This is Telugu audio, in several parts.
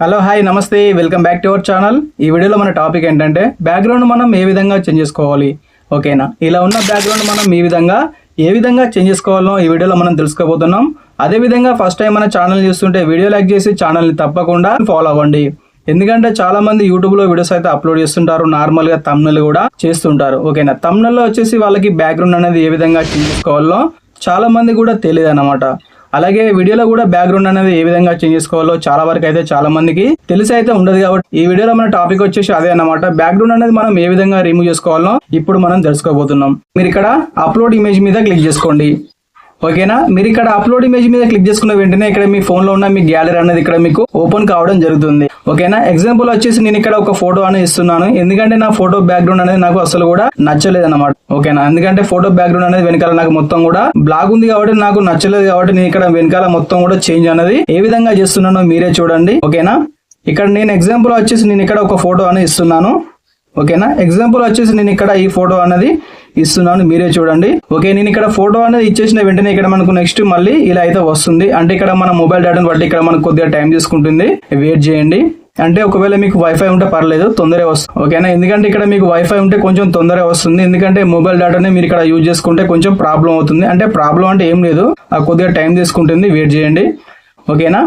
హలో హాయ్ నమస్తే welcome back to our channel ఈ వీడియోలో మన టాపిక్ ఏంటంటే బ్యాక్గ్రౌండ్ మనం ఏ విధంగా చేంజ్ చేసుకోవాలి? ఓకేనా ఇలా ఉన్న బ్యాక్గ్రౌండ్ మనం ఈ విధంగా ఏ విధంగా చేంజ్ చేసుకోవాలో ఈ వీడియోలో మనం తెలుసుకోబోతున్నాం. అదే విధంగా ఫస్ట్ టైం మన ఛానల్ చూస్తుంటే వీడియో లైక్ చేసి ఛానల్ని తప్పకుండా ఫాలో అవ్వండి. ఎందుకంటే చాలా మంది యూట్యూబ్లో వీడియోస్ అయితే అప్లోడ్ చేస్తుంటారు నార్మల్గా తమ్నల్ కూడా చేస్తుంటారు. ఓకేనా తమ్నల్లో వచ్చేసి వాళ్ళకి బ్యాక్గ్రౌండ్ అనేది ఏ విధంగా చేంజ్ చేసుకోవాలో చాలా మంది కూడా తెలియదు అనమాట అలాగే వీడియోలో కూడా బ్యాక్గ్రౌండ్ అనేది ఏ విధంగా చేంజ్ చేసుకోవాలో చాలా వరకు అయితే చాలా మందికి తెలిసి అయితే ఉండదు కాబట్టి ఈ వీడియోలో మన టాపిక్ వచ్చేసి అదే అన్నమాట. బ్యాక్గ్రౌండ్ అనేది మనం ఏ విధంగా రిమూవ్ చేసుకోవాలో ఇప్పుడు మనం తెలుసుకోబోతున్నాం. మీరు ఇక్కడ అప్లోడ్ ఇమేజ్ మీద క్లిక్ చేసుకోండి. ఓకేనా? మీరు ఇక్కడ అప్లోడ్ ఇమేజ్ మీద క్లిక్ చేసుకున్న వెంటనే ఇక్కడ మీ ఫోన్లో ఉన్న మీ గ్యాలరీ అనేది ఇక్కడ మీకు ఓపెన్ కావడం జరుగుతుంది. ఓకేనా? ఎగ్జాంపుల్ వచ్చేసి నేను ఇక్కడ ఒక ఫోటో అనేది ఇస్తున్నాను. ఎందుకంటే నా ఫోటో బ్యాక్గ్రౌండ్ అనేది నాకు అసలు కూడా నచ్చలేదు అనమాట ఓకేనా? ఎందుకంటే ఫోటో బ్యాక్గ్రౌండ్ అనేది వెనకాల నాకు మొత్తం కూడా బ్లాక్ ఉంది కాబట్టి నాకు నచ్చలేదు కాబట్టి నేను ఇక్కడ వెనకాల మొత్తం కూడా చేంజ్ అనేది ఏ విధంగా చేస్తున్నానో మీరే చూడండి. ఓకేనా? ఇక్కడ నేను ఎగ్జాంపుల్ వచ్చేసి నేను ఇక్కడ ఒక ఫోటో అనేది ఇస్తున్నాను. ఓకేనా? ఎగ్జాంపుల్ వచ్చేసి నేను ఇక్కడ ఈ ఫోటో అనేది ఇస్తున్నాను మీరే చూడండి. ఓకే నేను ఇక్కడ ఫోటో అనేది ఇచ్చేసిన వెంటనే ఇక్కడ మనకు నెక్స్ట్ మళ్ళీ ఇలా అయితే వస్తుంది. అంటే ఇక్కడ మన మొబైల్ డేటాను బట్టి ఇక్కడ మనకు కొద్దిగా టైం తీసుకుంటుంది. వెయిట్ చేయండి. అంటే ఒకవేళ మీకు వైఫై ఉంటే పర్లేదు తొందరగా వస్తుంది. ఓకేనా ఎందుకంటే ఇక్కడ మీకు వైఫై ఉంటే కొంచెం తొందరగా వస్తుంది. ఎందుకంటే మొబైల్ డేటాని మీరు ఇక్కడ యూజ్ చేసుకుంటే కొంచెం ప్రాబ్లం అవుతుంది. అంటే ప్రాబ్లం అంటే ఏం లేదు. ఆ కొద్దిగా టైం తీసుకుంటుంది. వెయిట్ చేయండి. ఓకేనా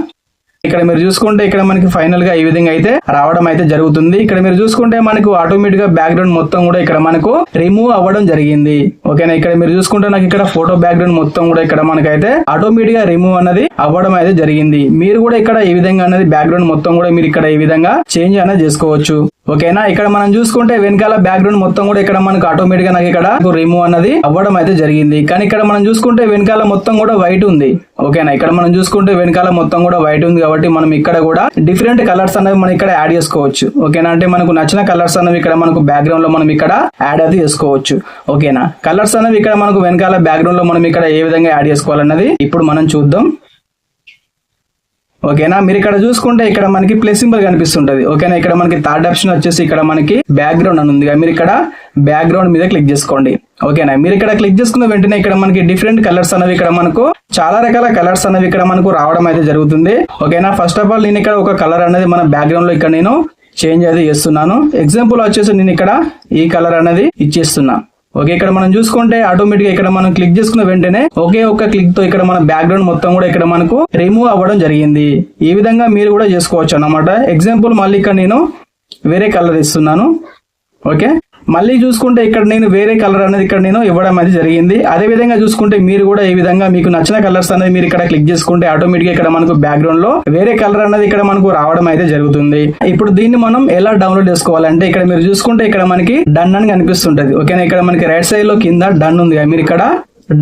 ఇక్కడ మీరు చూసుకుంటే ఇక్కడ మనకి ఫైనల్గా ఈ విధంగా అయితే రావడం అయితే జరుగుతుంది. ఇక్కడ మీరు చూసుకుంటే మనకు ఆటోమేటిక్గా బ్యాక్గ్రౌండ్ మొత్తం కూడా ఇక్కడ మనకు రిమూవ్ అవ్వడం జరిగింది. ఓకేనా ఇక్కడ మీరు చూసుకుంటే నాకు ఇక్కడ ఫోటో బ్యాక్గ్రౌండ్ మొత్తం కూడా ఇక్కడ మనకైతే ఆటోమేటిక్గా రిమూవ్ అనేది అవ్వడం అయితే జరిగింది. మీరు కూడా ఇక్కడ ఈ విధంగా అనేది బ్యాక్గ్రౌండ్ మొత్తం కూడా మీరు ఇక్కడ ఈ విధంగా చేంజ్ అనేది చేసుకోవచ్చు. ఓకేనా ఇక్కడ మనం చూసుకుంటే వెనకాల బ్యాక్గ్రౌండ్ మొత్తం కూడా ఇక్కడ మనకు ఆటోమేటిక్గా నాకు ఇక్కడ రిమూవ్ అన్నది అవ్వడం అయితే జరిగింది. కానీ ఇక్కడ మనం చూసుకుంటే వెనకాల మొత్తం కూడా వైట్ ఉంది. ఓకేనా ఇక్కడ మనం చూసుకుంటే వెనకాల మొత్తం కూడా వైట్ ఉంది కాబట్టి మనం ఇక్కడ కూడా డిఫరెంట్ కలర్స్ అనేవి మనం ఇక్కడ యాడ్ చేసుకోవచ్చు. ఓకేనా అంటే మనకు నచ్చిన కలర్స్ అనేవి ఇక్కడ మనకు బ్యాక్గ్రౌండ్లో మనం ఇక్కడ యాడ్ అయితే చేసుకోవచ్చు. ఓకేనా కలర్స్ అనేవి ఇక్కడ మనకు వెనకాల బ్యాక్గ్రౌండ్లో మనం ఇక్కడ ఏ విధంగా యాడ్ చేసుకోవాలన్నది ఇప్పుడు మనం చూద్దాం. ఓకేనా మీరు ఇక్కడ చూసుకుంటే ఇక్కడ మనకి ప్లస్ సింబల్ కనిపిస్తుంటది. ఓకేనా ఇక్కడ మనకి థర్డ్ ఆప్షన్ వచ్చేసి ఇక్కడ మనకి బ్యాక్గ్రౌండ్ అని ఉంది. మీరు ఇక్కడ బ్యాక్గ్రౌండ్ మీద క్లిక్ చేసుకోండి. ఓకేనా? మీరు ఇక్కడ క్లిక్ చేసుకున్న వెంటనే ఇక్కడ మనకి డిఫరెంట్ కలర్స్ అనేవి ఇక్కడ మనకు చాలా రకాల కలర్స్ అనేవి ఇక్కడ మనకు రావడం అయితే జరుగుతుంది. ఓకేనా? ఫస్ట్ ఆఫ్ ఆల్ నేను ఇక్కడ ఒక కలర్ అనేది మన బ్యాక్గ్రౌండ్లో ఇక్కడ నేను చేంజ్ అయితే చేస్తున్నాను. ఎగ్జాంపుల్ వచ్చేసి నేను ఇక్కడ ఈ కలర్ అనేది ఇచ్చేస్తున్నా. ఓకే ఇక్కడ మనం చూసుకుంటే ఆటోమేటిక్ ఇక్కడ మనం క్లిక్ చేసుకున్న వెంటనే ఒకే ఒక్క క్లిక్తో ఇక్కడ మన బ్యాక్గ్రౌండ్ మొత్తం కూడా ఇక్కడ మనకు రిమూవ్ అవ్వడం జరిగింది. ఈ విధంగా మీరు కూడా చేసుకోవచ్చు అన్నమాట. ఎగ్జాంపుల్ మళ్ళీ ఇక్కడ నేను వేరే కలర్ ఇస్తున్నాను. ఓకే? మళ్ళీ చూసుకుంటే ఇక్కడ నేను వేరే కలర్ అనేది ఇక్కడ నేను ఇవ్వడం అనేది జరిగింది. అదే విధంగా చూసుకుంటే మీరు కూడా ఈ విధంగా మీకు నచ్చిన కలర్స్ అనేది మీరు ఇక్కడ క్లిక్ చేసుకుంటే ఆటోమేటిక్ ఇక్కడ మనకు బ్యాక్గ్రౌండ్లో వేరే కలర్ అనేది ఇక్కడ మనకు రావడం అయితే జరుగుతుంది. ఇప్పుడు దీన్ని మనం ఎలా డౌన్లోడ్ చేసుకోవాలంటే ఇక్కడ మీరు చూసుకుంటే ఇక్కడ మనకి డన్ అని కనిపిస్తుంటది. ఓకేనా? ఇక్కడ మనకి రైట్ సైడ్లో కింద డన్ ఉంది మీరు ఇక్కడ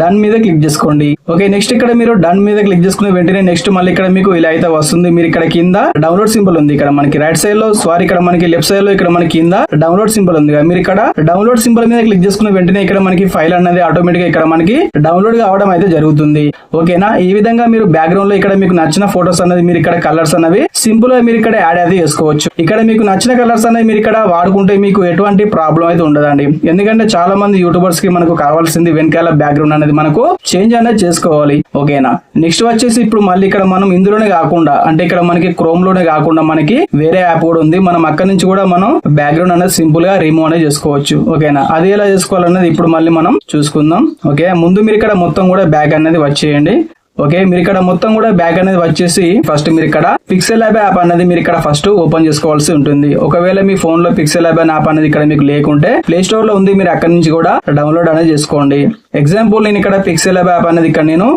డన్ మీద క్లిక్ చేసుకోండి. ఓకే నెక్స్ట్ ఇక్కడ మీరు డన్ మీద క్లిక్ చేసుకున్న వెంటనే నెక్స్ట్ మళ్ళీ ఇక్కడ మీకు ఇలా అయితే వస్తుంది. మీరు ఇక్కడ కింద డౌన్లోడ్ సింబల్ ఉంది. ఇక్కడ మనకి రైట్ సైడ్లో సారీ ఇక్కడ మనకి లెఫ్ట్ సైడ్లో ఇక్కడ మనకి కింద డౌన్లోడ్ సింబల్ ఉంది మీరు ఇక్కడ డౌన్లోడ్ సింబల్ మీద క్లిక్ చేసుకున్న వెంటనే ఇక్కడ మనకి ఫైల్ అనేది ఆటోమేటిక్ ఇక్కడ మనకి డౌన్లోడ్ కావడం అయితే జరుగుతుంది. ఓకేనా ఈ విధంగా మీరు బ్యాక్గ్రౌండ్లో ఇక్కడ మీకు నచ్చిన ఫోటోస్ అనేది మీరు ఇక్కడ కలర్స్ అనేవి సింపుల్గా మీరు ఇక్కడ యాడ్ అయితే చేసుకోవచ్చు. ఇక్కడ మీకు నచ్చిన కలర్స్ అనేవి మీరు ఇక్కడ వాడుకుంటే మీకు ఎటువంటి ప్రాబ్లం అయితే ఉండదండి. ఎందుకంటే చాలా మంది యూట్యూబర్స్కి మనకు కావాల్సింది వెనకాల బ్యాక్గ్రౌండ్ అనేది మనకు చేంజ్ అనేది చేసుకోవాలి. ఓకేనా నెక్స్ట్ వచ్చేసి ఇప్పుడు మళ్ళీ ఇక్కడ మనం ఇందులోనే కాకుండా అంటే ఇక్కడ మనకి క్రోమ్లోనే కాకుండా మనకి వేరే యాప్ కూడా ఉంది. మనం అక్కడ నుంచి కూడా మనం బ్యాక్గ్రౌండ్ అనేది సింపుల్గా రిమూవ్ అనేది చేసుకోవచ్చు. ఓకేనా అది ఎలా చేసుకోవాలనేది ఇప్పుడు మళ్ళీ మనం చూసుకుందాం. ఓకే ముందు మీరు ఇక్కడ మొత్తం కూడా బ్యాక్ అనేది వచ్చేయండి ఓకే మీరు ఇక్కడ మొత్తం కూడా బ్యాక్ అనేది వచ్చేసి ఫస్ట్ మీరు ఇక్కడ పిక్సెల్ యాప్ యాప్ అనేది మీరు ఇక్కడ ఫస్ట్ ఓపెన్ చేసుకోవాల్సి ఉంటుంది. ఒకవేళ మీ ఫోన్లో పిక్సెల్ యాప్ యాప్ అనేది ఇక్కడ మీకు లేకుంటే ప్లే స్టోర్లో ఉంది మీరు అక్కడ నుంచి కూడా డౌన్లోడ్ అనేది చేసుకోండి. ఎగ్జాంపుల్ నేను ఇక్కడ పిక్సెల్ యాప్ యాప్ అనేది ఇక్కడ నేను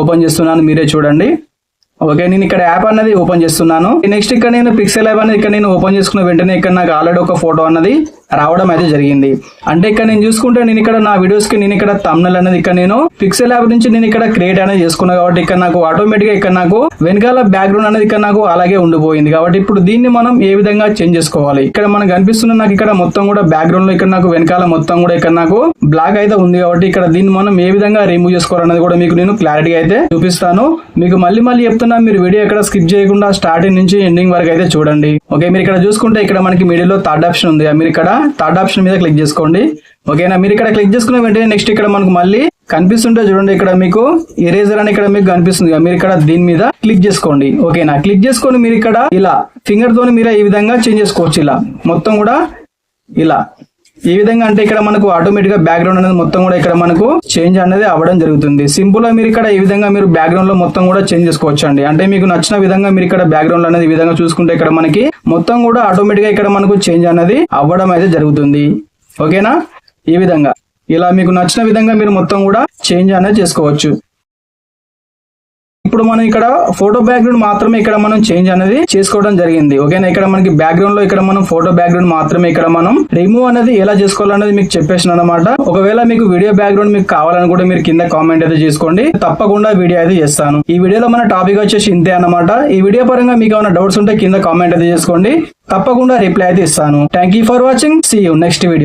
ఓపెన్ చేస్తున్నాను మీరే చూడండి. ఓకే నేను ఇక్కడ యాప్ అనేది ఓపెన్ చేస్తున్నాను. నెక్స్ట్ ఇక్కడ నేను పిక్సెల్ యాప్ అనేది ఇక్కడ నేను ఓపెన్ చేసుకున్న వెంటనే ఇక్కడ నాకు ఆల్రెడీ ఒక ఫోటో అన్నది రావడం అయితే జరిగింది. అంటే ఇక్కడ నేను చూసుకుంటే నేను ఇక్కడ నా వీడియోస్కి నేను ఇక్కడ తమ్నల్ అనేది ఇక్కడ నేను పిక్సెల్ యాప్ నుంచి నేను ఇక్కడ క్రియేట్ అనేది చేసుకున్నా కాబట్టి ఇక్కడ నాకు ఆటోమేటిక్గా ఇక్కడ నాకు వెనకాల బ్యాక్గ్రౌండ్ అనేది ఇక్కడ నాకు అలాగే ఉండిపోయింది. కాబట్టి ఇప్పుడు దీన్ని మనం ఏ విధంగా చేంజ్ చేసుకోవాలి? ఇక్కడ మనకు కనిపిస్తున్న నాకు ఇక్కడ మొత్తం కూడా బ్యాక్గ్రౌండ్లో ఇక్కడ నాకు వెనకాల మొత్తం కూడా ఇక్కడ నాకు బ్లాక్ అయితే ఉంది కాబట్టి ఇక్కడ దీన్ని మనం ఏ విధంగా రిమూవ్ చేసుకోవాలనేది కూడా మీకు నేను క్లారిటీ అయితే చూపిస్తాను. మీకు మళ్ళీ మళ్ళీ చెప్తున్నా మీరు వీడియో ఎక్కడ స్కిప్ చేయకుండా స్టార్టింగ్ నుంచి ఎండింగ్ వరకు అయితే చూడండి. ఓకే మీరు ఇక్కడ చూసుకుంటే ఇక్కడ మనకి మీడియాలో థర్డ్ ఆప్షన్ ఉంది. మీరు ఇక్కడ థర్డ్ ఆప్షన్ మీద క్లిక్ చేసుకోండి. ఓకేనా? మీరు ఇక్కడ క్లిక్ చేసుకున్న వెంటనే నెక్స్ట్ ఇక్కడ మనకు మళ్ళీ కనిపిస్తుంటే చూడండి ఇక్కడ మీకు ఎరేజర్ అని ఇక్కడ మీకు కనిపిస్తుంది మీరు ఇక్కడ దీని మీద క్లిక్ చేసుకోండి. ఓకేనా? క్లిక్ చేసుకొని మీరు ఇక్కడ ఇలా ఫింగర్ తోని మీరు ఈ విధంగా చేంజ్ చేసుకోవచ్చు ఇలా. మొత్తం కూడా ఇలా. ఈ విధంగా అంటే ఇక్కడ మనకు ఆటోమేటిక్గా బ్యాక్గ్రౌండ్ అనేది మొత్తం కూడా ఇక్కడ మనకు చేంజ్ అనేది అవ్వడం జరుగుతుంది. సింపుల్గా మీరు ఇక్కడ ఈ విధంగా మీరు బ్యాక్గ్రౌండ్లో మొత్తం కూడా చేంజ్ చేసుకోవచ్చు అండి అంటే మీకు నచ్చిన విధంగా మీరు ఇక్కడ బ్యాక్గ్రౌండ్ అనేది ఈ విధంగా చూసుకుంటే ఇక్కడ మనకి మొత్తం కూడా ఆటోమేటిక్గా ఇక్కడ మనకు చేంజ్ అనేది అవ్వడం అయితే జరుగుతుంది. ఓకేనా ఈ విధంగా. ఇలా మీకు నచ్చిన విధంగా మీరు మొత్తం కూడా చేంజ్ అనేది చేసుకోవచ్చు. ఇప్పుడు మనం ఇక్కడ ఫోటో బ్యాక్గ్రౌండ్ మాత్రమే ఇక్కడ మనం చేంజ్ అనేది చేసుకోవడం జరిగింది. ఓకేనా ఇక్కడ మనకి బ్యాక్గ్రౌండ్లో ఇక్కడ మనం ఫోటో బ్యాక్గ్రౌండ్ మాత్రమే ఇక్కడ మనం రిమూవ్ అనేది ఎలా చేసుకోవాలనేది మీకు చెప్పేసిన అనమాట ఒకవేళ మీకు వీడియో బ్యాక్గ్రౌండ్ మీకు కావాలని కూడా మీరు కింద కామెంట్ అయితే చేసుకోండి. తప్పకుండా వీడియో అయితే చేస్తాను. ఈ వీడియోలో మన టాపిక్ వచ్చేసి ఇంతే అన్నమాట. ఈ వీడియో పరంగా మీకు ఏమైనా డౌట్స్ ఉంటే కింద కామెంట్ అయితే చేసుకోండి. తప్పకుండా రిప్లై అయితే ఇస్తాను. Thank you for watching see you next video